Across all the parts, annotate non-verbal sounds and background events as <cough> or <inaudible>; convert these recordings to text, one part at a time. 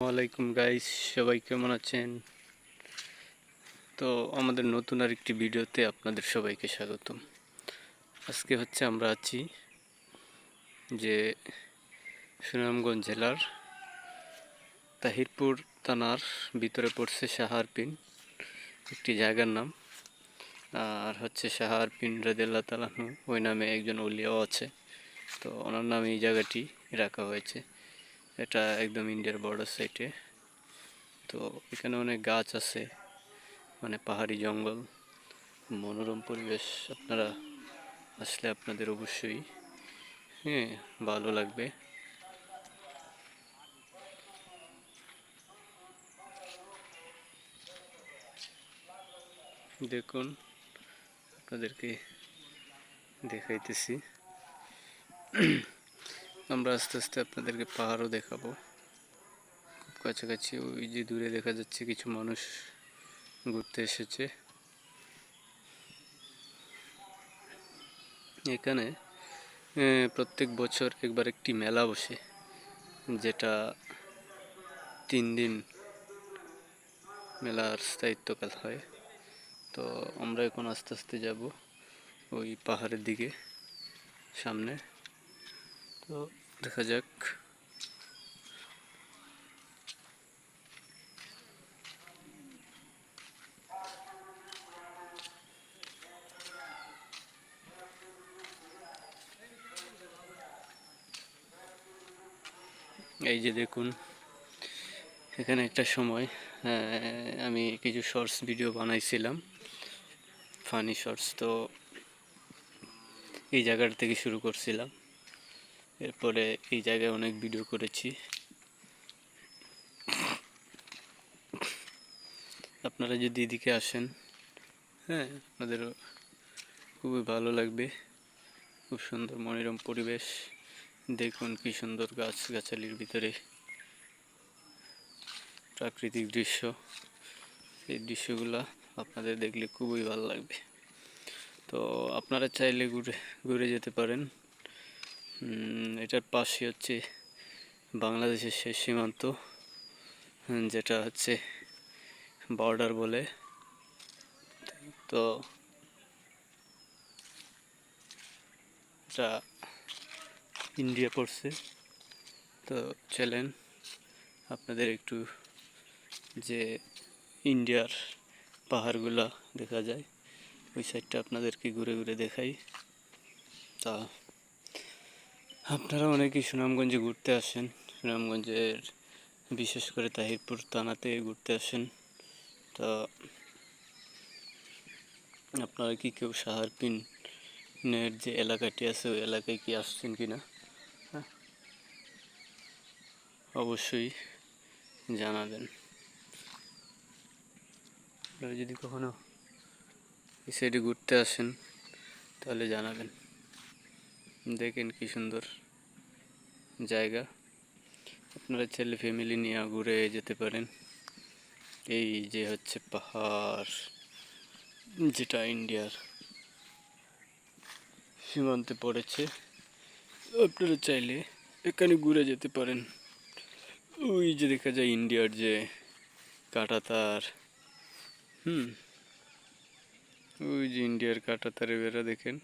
ওয়ালাইকুম গাইস সবাই কেমন আছেন? তো আমাদের নতুন আর একটি ভিডিওতে আপনাদের সবাইকে স্বাগতম। আজকে হচ্ছে আমরা আছি যে সুনামগঞ্জ জেলার তাহিরপুর থানার ভিতরে পড়ছে সাহারপিন, একটি জায়গার নাম। আর হচ্ছে সাহারপিন রাদিল্লা তালাহু ওই নামে একজন উলিয়াও আছে। তো ওনার নামে এই জায়গাটি রাখা হয়েছে। এটা একদম ইন্ডিয়ার বর্ডার সাইডে তো এখানে অনেক গাছ আছে মানে পাহাড়ি জঙ্গল, মনোরম পরিবেশ। আপনারা আসলে আপনাদের অবশ্যই হ্যাঁ ভালো লাগবে। দেখুন, আপনাদেরকে দেখাইতেছি। আমরা আস্তে আস্তে আপনাদেরকে পাহাড়ও দেখাবো। খুব কাছাকাছি ওই যে দূরে দেখা যাচ্ছে কিছু মানুষ ঘুরতে এসেছে। এখানে প্রত্যেক বছর একবার একটি মেলা বসে, যেটা তিন দিন মেলার স্থায়িত্বকাল হয়। তো আমরা এখন আস্তে আস্তে যাব ওই পাহাড়ের দিকে, সামনে। তো দেখা যাক। এই যে দেখুন, এখানে একটা সময় আমি কিছু শর্টস ভিডিও বানাইছিলাম ফানি শর্টস তো এই জায়গাটা থেকে শুরু করছিলাম। এরপরে এই জায়গায় অনেক ভিডিও করেছি। আপনারা যদি এদিকে আসেন হ্যাঁ আপনাদেরও খুবই ভালো লাগবে। খুব সুন্দর মনোরম পরিবেশ। দেখুন কি সুন্দর গাছ গাছালির ভিতরে প্রাকৃতিক দৃশ্য। এই দৃশ্যগুলা আপনাদের দেখলে খুবই ভালো লাগবে। তো আপনারা চাইলে ঘুরে ঘুরে যেতে পারেন। এটার পাশে হচ্ছে বাংলাদেশের শেষ সীমান্ত যেটা হচ্ছে বর্ডার বলে। তো এটা ইন্ডিয়া পড়ছে তো চলেন, আপনাদের একটু যে ইন্ডিয়ার পাহাড়গুলা দেখা যায়, ওই সাইডটা আপনাদেরকে ঘুরে ঘুরে দেখাই। তা আপনারা অনেকেই সুনামগঞ্জে ঘুরতে আসেন। সুনামগঞ্জের বিশেষ করে তাহিরপুর থানাতে ঘুরতে আসেন। তা আপনারা কি কেউ সাহারপিনের যে এলাকাটি আছে, ওই এলাকায় কি আসছেন কি না? হ্যাঁ? অবশ্যই জানাবেন। আপনারা যদি কখনো এই সাইডে ঘুরতে আসেন, তাহলে জানাবেন। দেখেন কি সুন্দর জায়গা। আপনারা ছেলে ফ্যামিলি নিয়ে ঘুরে যেতে পারেন। এই যে হচ্ছে পাহাড়, যেটা ইন্ডিয়ার সীমান্তে পড়েছে। আপনারা চাইলে এখানে ঘুরে যেতে পারেন। ওই যে দেখা যায় ইন্ডিয়ার যে কাঁটাতার, হুম? ওই যে ইন্ডিয়ার কাঁটাতারের বেড়া দেখেন।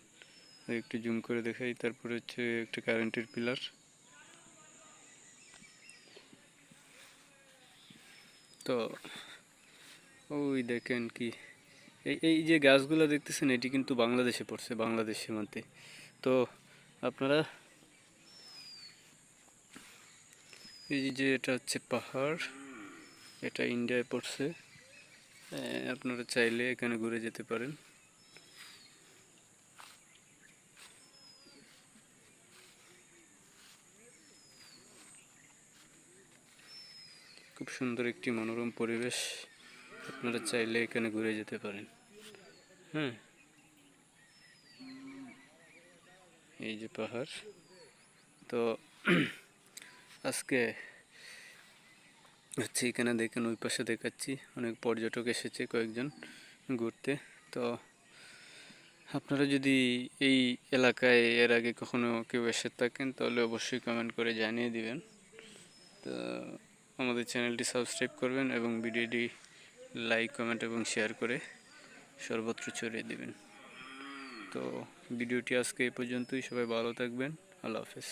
একটু জুম করে দেখাই, তারপরে হচ্ছে একটা কারেন্টের পিলার তো, ওই দেখেন কি, এই এই যে গাছগুলো দেখতেছেন, এটি কিন্তু বাংলাদেশে পড়ছে, বাংলাদেশ সীমান্তে। তো, আপনারা, এই যে এটা হচ্ছে পাহাড়, এটা ইন্ডিয়ায় পড়ছে। আপনারা চাইলে এখানে ঘুরে যেতে পারেন। খুব সুন্দর একটি মনোরম পরিবেশ আপনারা চাইলে এখানে ঘুরে যেতে পারেন। হ্যাঁ এই যে পাহাড়। তো <clears throat> আজকে হচ্ছে এখানে দেখেন ওই পাশে দেখাচ্ছি, অনেক পর্যটক এসেছে কয়েকজন ঘুরতে। তো আপনারা যদি এই এলাকায় এর আগে কখনো কেউ এসে থাকেন, তাহলে অবশ্যই কমেন্ট করে জানিয়ে দিবেন। তো আমাদের চ্যানেলটি সাবস্ক্রাইব করবেন এবং ভিডিওটি লাইক, কমেন্ট এবং শেয়ার করে সর্বত্র ছড়িয়ে দেবেন। তো ভিডিওটি আজকে এই পর্যন্তই। সবাই ভালো থাকবেন। আল্লাহ হাফেজ।